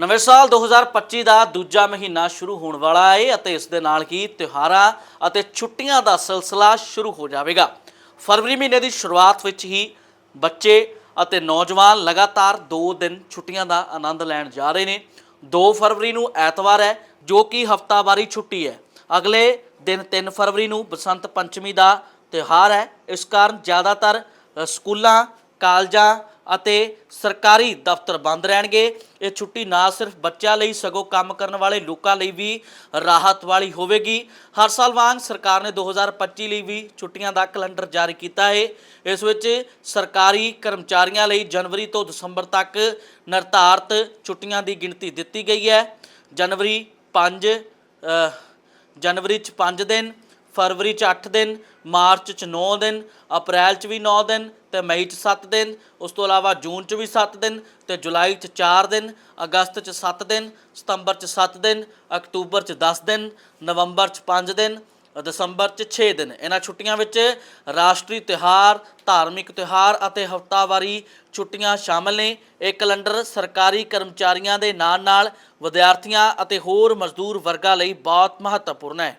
ਨਵੇਂ ਸਾਲ 2025 ਦਾ ਦੂਜਾ ਮਹੀਨਾ ਸ਼ੁਰੂ ਹੋਣ ਵਾਲਾ ਹੈ ਅਤੇ ਇਸ ਦੇ ਨਾਲ ਹੀ ਤਿਉਹਾਰਾਂ ਅਤੇ ਛੁੱਟੀਆਂ ਦਾ ਸਿਲਸਿਲਾ ਸ਼ੁਰੂ ਹੋ ਜਾਵੇਗਾ। ਫਰਵਰੀ ਮਹੀਨੇ ਦੀ ਸ਼ੁਰੂਆਤ ਵਿੱਚ ਹੀ ਬੱਚੇ ਅਤੇ ਨੌਜਵਾਨ ਲਗਾਤਾਰ 2 ਦਿਨ ਛੁੱਟੀਆਂ ਦਾ ਆਨੰਦ ਲੈਣ ਜਾ ਰਹੇ ਨੇ। 2 ਫਰਵਰੀ ਨੂੰ ਐਤਵਾਰ ਹੈ, ਜੋ ਕਿ ਹਫਤਾਵਾਰੀ ਛੁੱਟੀ ਹੈ। ਅਗਲੇ ਦਿਨ 3 ਫਰਵਰੀ ਨੂੰ ਬਸੰਤ ਪੰਚਮੀ ਦਾ ਤਿਉਹਾਰ ਹੈ। ਇਸ ਕਾਰਨ ਜ਼ਿਆਦਾਤਰ ਸਕੂਲਾਂ, ਕਾਲਜਾਂ ਅਤੇ ਸਰਕਾਰੀ ਦਫ਼ਤਰ ਬੰਦ ਰਹਿਣਗੇ। ਇਹ ਛੁੱਟੀ ਨਾ ਸਿਰਫ ਬੱਚਿਆਂ ਲਈ ਸਗੋਂ ਕੰਮ ਕਰਨ ਵਾਲੇ ਲੋਕਾਂ ਲਈ ਵੀ ਰਾਹਤ ਵਾਲੀ ਹੋਵੇਗੀ। ਹਰ ਸਾਲ ਵਾਂਗ ਸਰਕਾਰ ਨੇ 2025 ਲਈ ਵੀ ਛੁੱਟੀਆਂ ਦਾ ਕੈਲੰਡਰ ਜਾਰੀ ਕੀਤਾ ਹੈ। ਇਸ ਵਿੱਚ ਸਰਕਾਰੀ ਕਰਮਚਾਰੀਆਂ ਲਈ ਜਨਵਰੀ ਤੋਂ ਦਸੰਬਰ ਤੱਕ ਨਿਰਧਾਰਤ ਛੁੱਟੀਆਂ ਦੀ ਗਿਣਤੀ ਦਿੱਤੀ ਗਈ ਹੈ। ਜਨਵਰੀ 5 ਜਨਵਰੀ ਚ 5 ਦਿਨ ਫਰਵਰੀ ਚ 8 ਦਿਨ, ਮਾਰਚ ਚ 9 ਦਿਨ, ਅਪ੍ਰੈਲ ਚ ਵੀ 9 ਦਿਨ ਤੇ ਮਈ ਚ 7 ਦਿਨ, ਉਸ ਤੋਂ ਇਲਾਵਾ ਜੂਨ ਚ ਵੀ 7 ਦਿਨ ਤੇ ਜੁਲਾਈ ਚ 4 ਦਿਨ, ਅਗਸਤ ਚ 7 ਦਿਨ, ਸਤੰਬਰ ਚ 7 ਦਿਨ, ਅਕਤੂਬਰ ਚ 10 ਦਿਨ, ਨਵੰਬਰ ਚ 5 ਦਿਨ, ਦਸੰਬਰ ਚ 6 ਦਿਨ। ਇਹਨਾਂ ਛੁੱਟੀਆਂ ਵਿੱਚ ਰਾਸ਼ਟਰੀ ਤਿਉਹਾਰ, ਧਾਰਮਿਕ ਤਿਉਹਾਰ ਅਤੇ ਹਫ਼ਤਾਵਾਰੀ ਛੁੱਟੀਆਂ ਸ਼ਾਮਲ ਨੇ। ਇਹ ਕੈਲੰਡਰ ਸਰਕਾਰੀ ਕਰਮਚਾਰੀਆਂ ਦੇ ਨਾਲ ਨਾਲ ਵਿਦਿਆਰਥੀਆਂ ਅਤੇ ਹੋਰ ਮਜ਼ਦੂਰ ਵਰਗਾਂ ਲਈ ਬਹੁਤ ਮਹੱਤਵਪੂਰਨ ਹੈ।